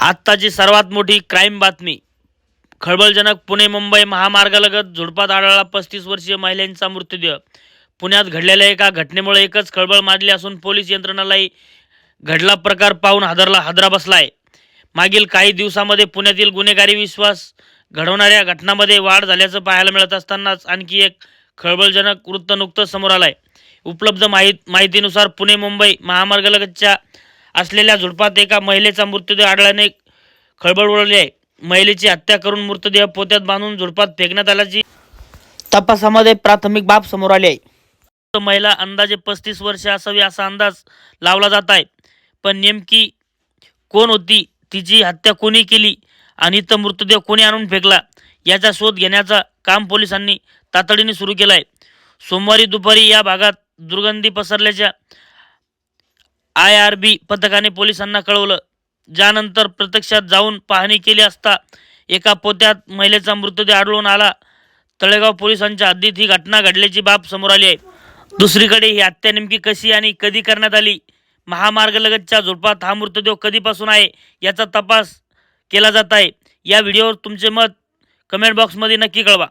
आत्ताची सर्वात मोठी क्राईम बातमी. खळबळजनक पुणे मुंबई महामार्गालगत झुडपात आढळला पस्तीस वर्षीय महिलांचा मृत्यूदेह पुण्यात घडलेल्या एका घटनेमुळे एकच खळबळ माजली असून पोलीस यंत्रणालाही घडला प्रकार पाहून हादरला हादरा बसलाय. मागील काही दिवसामध्ये पुण्यातील गुन्हेगारी विश्वास घडवणाऱ्या घटनांमध्ये वाढ झाल्याचं पाहायला मिळत असतानाच आणखी एक खळबळजनक वृत्त नुकतंच समोर आलंय. उपलब्ध माहीत माहितीनुसार पुणे मुंबई महामार्गालगतच्या असलेल्या झुडपात एका महिलेचा मृतदेह आढळल्याने खळबळ उडवली आहे. महिलेची हत्या करून मृतदेह पोत्यात बांधून झुडपात फेकण्यात आल्याची तपासामध्ये प्राथमिक बाब समोर आली आहे. महिला अंदाजे पस्तीस वर्ष असावी असा अंदाज लावला जात आहे. पण नेमकी कोण होती? तिची हत्या कोणी केली? आणि तर मृतदेह कोणी आणून फेकला? याचा शोध घेण्याचा काम पोलिसांनी तातडीने सुरू केलं आहे सोमवारी दुपारी या भागात दुर्गंधी पसरल्याच्या आय आर बी पथकाने पोलिसांना कळवलं. ज्यानंतर प्रत्यक्षात जाऊन पाहणी केली असता एका पोत्यात महिलेचा मृतदेह आढळून आला. तळेगाव पोलिसांच्या हद्दीत ही घटना घडल्याची बाब समोर आली आहे. दुसरीकडे ही हत्या नेमकी कशी आणि कधी करण्यात आली? महामार्गलगतच्या झुडपात हा मृतदेह कधीपासून आहे याचा तपास केला जात आहे. या व्हिडिओवर तुमचे मत कमेंट बॉक्समध्ये नक्की कळवा.